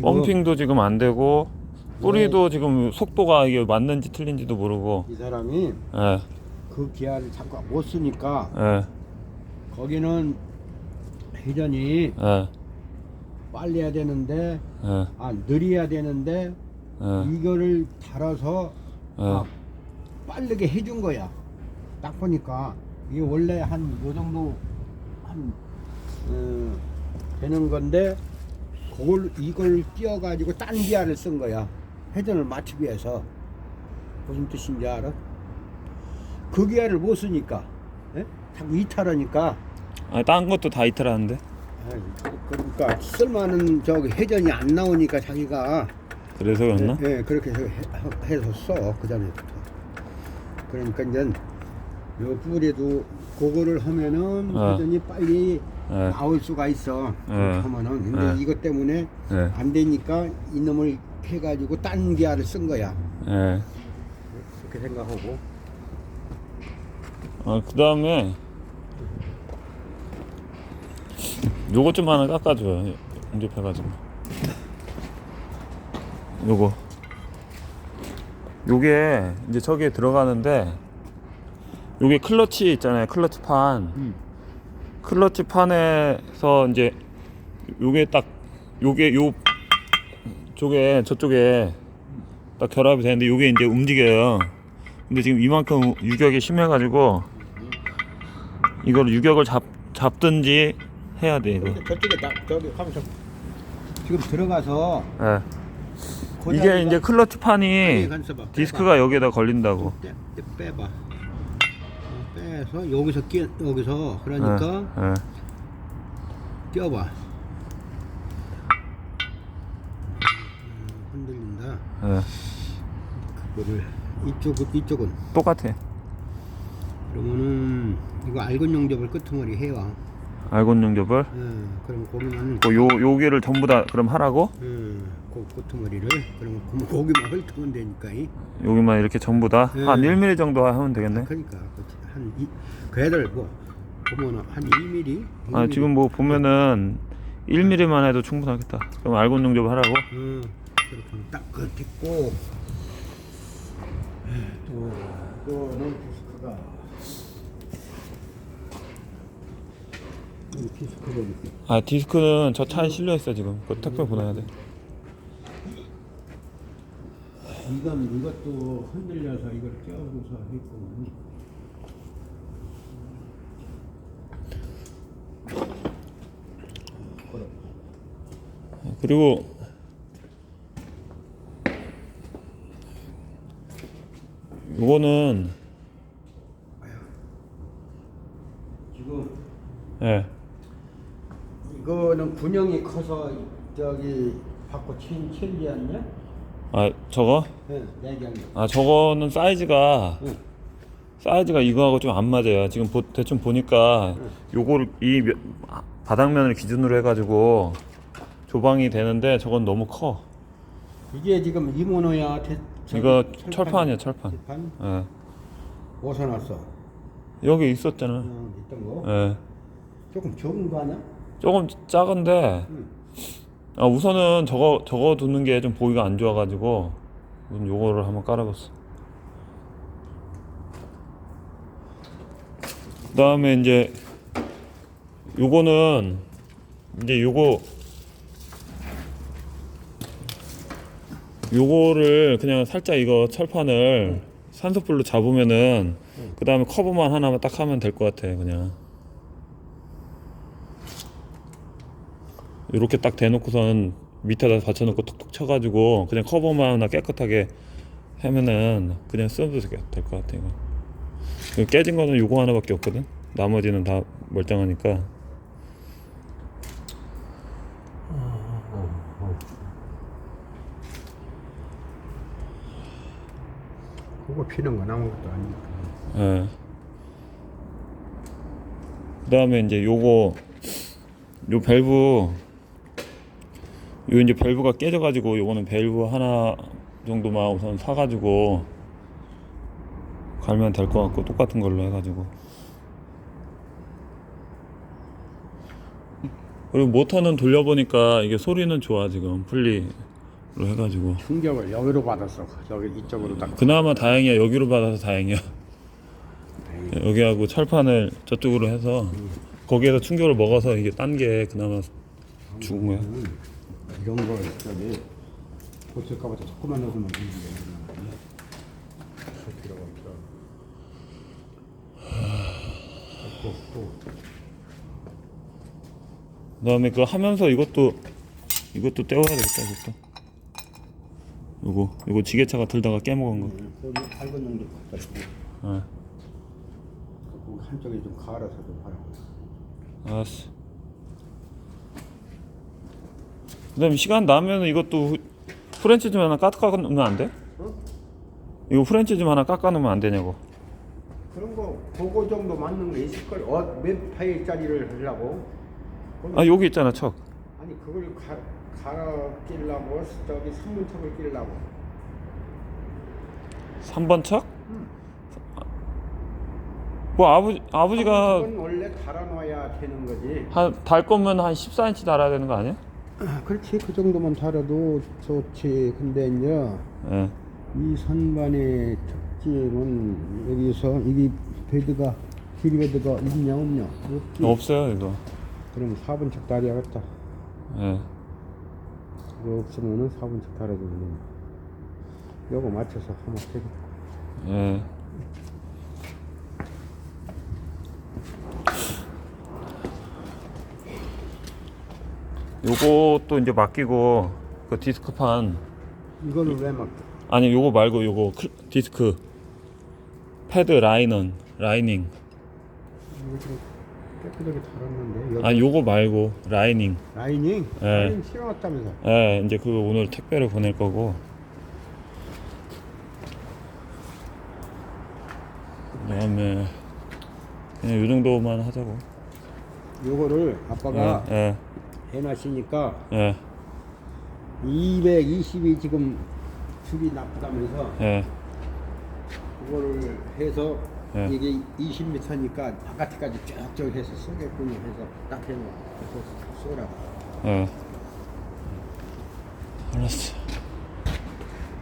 펌핑도 지금 안 되고 뿌리도 지금 속도가 이게 맞는지 틀린지도 모르고. 이 사람이 예, 그 기아를 자꾸 못 쓰니까 예, 거기는 회전이 예, 빨리 해야 되는데 예, 아 느려야 되는데 예, 이거를 달아서 예. 아, 빠르게 해준 거야. 딱 보니까 이게 원래 한 요 정도 한 어, 되는 건데 그걸 이걸 띄어가지고 딴 기아를 쓴 거야. 회전을 맞추기 위해서 무슨 뜻인지 알아? 그 기아를 못 쓰니까 예? 자꾸 이탈하니까 아, 딴 것도 다 이탈하는데 아이, 그러니까 쓸만한 저기 회전이 안 나오니까 자기가 그래서 그랬나? 예, 예, 그렇게 해서, 해- 해서 써, 그 전에부터. 그러니까 이제 요 뿌리도 그거를 하면은 어. 회전이 빨리 예, 나올 수가 있어. 예. 하면은. 근데 예. 이것 때문에 예, 안 되니까 이놈을 해가지고 딴 기아를 쓴 거야. 예. 그렇게 생각하고. 아, 그 다음에 요거 좀 하나 깎아줘요. 응접해가지고. 요거. 요게 이제 저기에 들어가는데 요게 클러치 있잖아요. 클러치 판. 음. 클러치 판에서 이제 요게 딱 요게 요 쪽에 저쪽에 딱 결합이 되는데 요게 이제 움직여요. 근데 지금 이만큼 유격이 심해가지고 이걸 유격을 잡 잡든지 해야 돼 이거. 저쪽에 나, 저기 가면서 지금 들어가서 예. 그 이게 이제 클러치 판이 아니, 빼봐. 디스크가 여기에다 걸린다고. 빼, 빼, 빼봐. 어, 빼서 여기서 끼 여기서 그러니까 예, 예. 띄워봐. 음, 흔들린다. 예. 그거를 이쪽은 이쪽은 똑같아. 그러면은 이거 알건 용접을 끄트머리 해와. 알곤 용접을. 예, 그럼 거기만 그 요 요기를 전부 다 그럼 하라고? 예, 그 끄트머리를 그럼 고- 고기만 훑으면 되니까. 이. 여기만 이렇게 전부 다 예. 한 1mm 정도 하면 되겠네. 그러니까 그치. 한 이, 그 애들 뭐 보면은 한 1mm. 아 지금 뭐 보면은 1mm만 해도 충분하겠다. 그럼 알곤 용접을 하라고? 음, 그렇게 하면 딱 그렇겠고 또 이거는 디스크가 이 디스크가 있어. 아 디스크는 저 차에 실려 있어 지금. 그 택배 보내야 돼. 이건 이것도 흔들려서 이걸 껴고서 했고 그리고 요거는 지금 예. 이거는 군형이 커서 저기 받고 친 칠리 않냐? 아 저거? 네, 얘기한 거. 아 저거는 사이즈가 응. 사이즈가 이거하고 좀 안 맞아요. 지금 보, 대충 보니까 요거를 이 면- 아, 바닥면을 기준으로 해가지고 조방이 되는데 저건 너무 커. 이게 지금 이모노야 대, 저기 이거 철판이야 철판. 철판? 예. 어디서 났어? 여기 있었잖아. 어, 있던 거. 예. 조금 적은 거 아니야? 조금 작은데 응. 아 우선은 저거 저거 두는 게 좀 보기가 안 좋아가지고 우선 요거를 한번 깔아봤어. 그다음에 이제 요거는 이제 요거 요거를 그냥 살짝 이거 철판을 산소불로 잡으면은 그 다음에 커브만 하나만 딱 하면 될 것 같아 그냥. 이렇게 딱 대놓고선 밑에다 받쳐놓고 톡톡 쳐가지고 그냥 커버만 하나 깨끗하게 하면은 그냥 써도 될 것 같아 이거. 그 깨진 거는 요거 하나밖에 없거든? 나머지는 다 멀쩡하니까 그거 피는 건 아무것도 아니니까. 예. 그 다음에 이제 요거 요 밸브 요 이제 밸브가 깨져가지고 요거는 밸브 하나 정도만 우선 사가지고 갈면 될 것 같고 똑같은 걸로 해가지고 그리고 모터는 돌려보니까 이게 소리는 좋아 지금 분리 로 해가지고 충격을 여기로 받았어. 여기 이쪽으로 딱. 그나마 다행이야 여기로 받아서 다행이야 여기하고 철판을 저쪽으로 해서 거기에서 충격을 먹어서 이게 딴 게 그나마 죽은 거야 이런 거 저기 고칠까봐 조금만 없어. 또, 또. 그다음에 그 하면서 이것도 이것도 떼워야 되겠다 이것도 요거 요거 지게차가 들다가 깨먹은 거 여기 밝은 용도 갖다 주고 어. 그 한쪽에 좀 갈아서 좀 봐요. 알았어 그다음 에 시간 나면 이것도 후- 프렌치 좀 하나 깎아 놓으면 안 돼? 어? 이거 프렌치 좀 하나 깎아 놓으면 안 되냐고 그런 거 그거 정도 맞는 게 있을 걸. 어, 몇 파일짜리를 하려고? 아 여기 있잖아 척 아니 그걸 가, 갈아 끼려고 저기 산문턱을 끼려고. 3번 척? 뭐 아버지 아버지가 원래 달아놔야 되는 거지. 한 달 거면 한 14인치 달아야 되는 거 아니야? 아, 그렇지 그 정도만 달아도 좋지. 근데 이제 예. 이 선반의 특징은 여기서 이게 베드가 길이 베드가 있냐 없냐? 없지. 없어요 이거. 그럼 4분척 달아야겠다. 예. 이거 없으면은 4분 척 달아주면 요거 맞춰서 하면 되겠다. 예. 요것도 이제 맡기고 그 디스크판 이거는 왜 막? 아니 요거 말고 요거 클- 디스크 패드 라이넌 라이닝 이거 좀 깨끗하게 달았는데 여기 아니 요거 말고 라이닝. 라이닝? 예. 라이닝 실어놨다면서 예 이제 그거 오늘 택배를 보낼 거고. 그 다음에 그냥 요 정도만 하자고. 요거를 아빠가 예, 해놨으니까 예, 220이 지금 습이 나쁘다면서 예, 그거를 해서 예. 이게 20m니까 바깥까지 쭉쭉 해서 쓰겠군요 해서 딱 해놓고 쏘라고 예. 알았어